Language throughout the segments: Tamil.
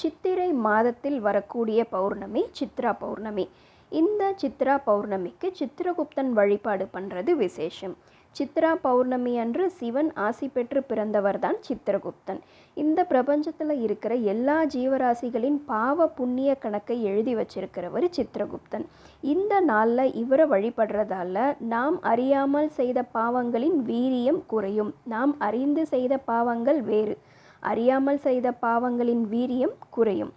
சித்திரை மாதத்தில் வரக்கூடிய பௌர்ணமி சித்ரா பௌர்ணமி. இந்த சித்ரா பௌர்ணமிக்கு சித்திரகுப்தன் வழிபாடு பண்ணுறது விசேஷம். சித்ரா பௌர்ணமி அன்று சிவன் ஆசி பெற்று பிறந்தவர் தான் சித்திரகுப்தன். இந்த பிரபஞ்சத்தில் இருக்கிற எல்லா ஜீவராசிகளின் பாவ புண்ணிய கணக்கை எழுதி வச்சிருக்கிறவர் சித்திரகுப்தன். இந்த நாளில் இவரை வழிபடுறதால நாம் அறியாமல் செய்த பாவங்களின் வீரியம் குறையும். நாம் அறிந்து செய்த பாவங்கள் வேறு. அறியாமல் செய்த பாவங்களின் வீரியம் குறையும்.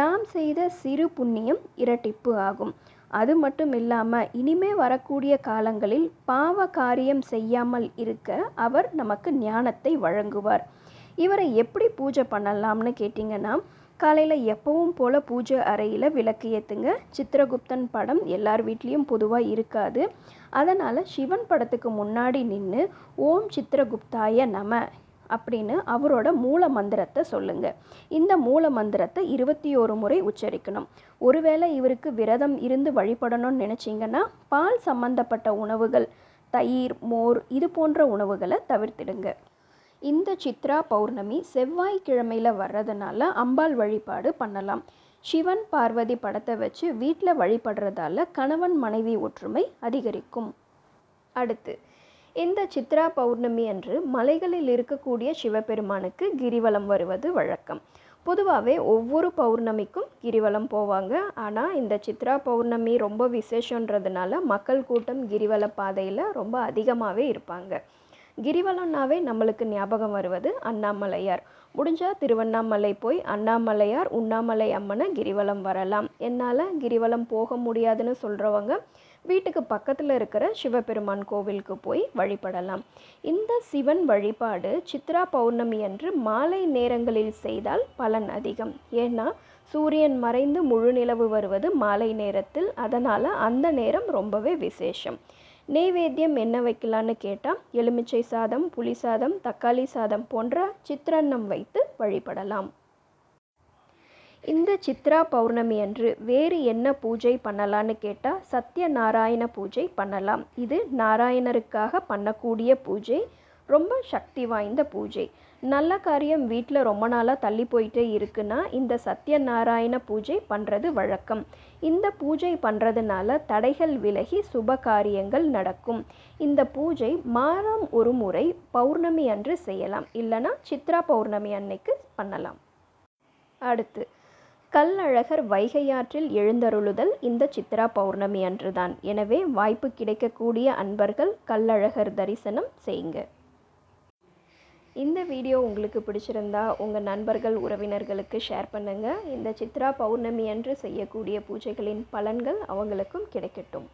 நாம் செய்த சிறு புண்ணியம் இரட்டிப்பு ஆகும். அது மட்டும் இல்லாமல் இனிமே வரக்கூடிய காலங்களில் பாவ காரியம் செய்யாமல் இருக்க அவர் நமக்கு ஞானத்தை வழங்குவார். இவரை எப்படி பூஜை பண்ணலாம்னு கேட்டிங்கன்னா காலையில் எப்பவும் போல் பூஜை அறையில் விளக்கு ஏற்றுங்க சித்திரகுப்தன் படம் எல்லார் வீட்லேயும் பொதுவாக இருக்காது. அதனால் சிவன் படத்துக்கு முன்னாடி நின்று ஓம் சித்திரகுப்தாய நம அப்படின்னு அவரோட மூல மந்திரத்தை சொல்லுங்க. இந்த மூல மந்திரத்தை இருபத்தி ஒரு முறை உச்சரிக்கணும். ஒருவேளை இவருக்கு விரதம் இருந்து வழிபடணும்னு நினச்சிங்கன்னா பால் சம்பந்தப்பட்ட உணவுகள் தயிர் மோர் இது போன்ற உணவுகளை தவிர்த்திடுங்க. இந்த சித்ரா பௌர்ணமி செவ்வாய்க்கிழமையில் வர்றதுனால அம்பாள் வழிபாடு பண்ணலாம். சிவன் பார்வதி படத்தை வச்சு வீட்டில் வழிபடுறதால கணவன் மனைவி ஒற்றுமை அதிகரிக்கும். அடுத்து இந்த சித்ரா பௌர்ணமி அன்று மலைகளில் இருக்கக்கூடிய சிவபெருமானுக்கு கிரிவலம் வருவது வழக்கம். பொதுவாகவே ஒவ்வொரு பௌர்ணமிக்கும் கிரிவலம் போவாங்க. ஆனால் இந்த சித்ரா பௌர்ணமி ரொம்ப விசேஷன்றதுனால மக்கள் கூட்டம் கிரிவல பாதையில் ரொம்ப அதிகமாகவே இருப்பாங்க. கிரிவலம்னாவே நம்மளுக்கு ஞாபகம் வருவது அண்ணாமலையார். முடிஞ்சால் திருவண்ணாமலை போய் அண்ணாமலையார் உண்ணாமலை அம்மனை கிரிவலம் வரலாம். என்னால் கிரிவலம் போக முடியாதுன்னு சொல்கிறவங்க வீட்டுக்கு பக்கத்தில் இருக்கிற சிவபெருமான் கோவிலுக்கு போய் வழிபடலாம். இந்த சிவன் வழிபாடு சித்ரா பௌர்ணமி அன்று மாலை நேரங்களில் செய்தால் பலன் அதிகம். ஏன்னா சூரியன் மறைந்து முழு நிலவு வருவது மாலை நேரத்தில் அதனால் அந்த நேரம் ரொம்பவே விசேஷம். நெய்வேத்தியம் என்ன வைக்கலான்னு கேட்டால் எலுமிச்சை சாதம் புளி சாதம் தக்காளி சாதம் போன்ற சித்திரன்னம் வைத்து வழிபடலாம். இந்த சித்ரா பௌர்ணமி அன்று வேறு என்ன பூஜை பண்ணலான்னு கேட்டால் சத்ய நாராயண பூஜை பண்ணலாம். இது நாராயணருக்காக பண்ணக்கூடிய பூஜை. ரொம்ப சக்தி வாய்ந்த பூஜை. நல்ல காரியம் வீட்டில் ரொம்ப நாளாக தள்ளி போயிட்டே இருக்குன்னா இந்த சத்யநாராயண பூஜை பண்ணுறது வழக்கம். இந்த பூஜை பண்ணுறதுனால தடைகள் விலகி சுப காரியங்கள் நடக்கும். இந்த பூஜை மாதம் ஒரு முறை பௌர்ணமி அன்று செய்யலாம். இல்லைனா சித்ரா பௌர்ணமி அன்னைக்கு பண்ணலாம். அடுத்து கல்லழகர் வைகையாற்றில் எழுந்தருளுதல் இந்த சித்ரா பௌர்ணமி அன்றுதான். எனவே வாய்ப்பு கிடைக்கக்கூடிய அன்பர்கள் கல்லழகர் தரிசனம் செய்யுங்க இந்த வீடியோ உங்களுக்கு பிடிச்சிருந்தா உங்கள் நண்பர்கள் உறவினர்களுக்கு ஷேர் பண்ணுங்கள் இந்த சித்ரா பௌர்ணமி அன்று செய்யக்கூடிய பூஜைகளின் பலன்கள் அவங்களுக்கும் கிடைக்கட்டும்.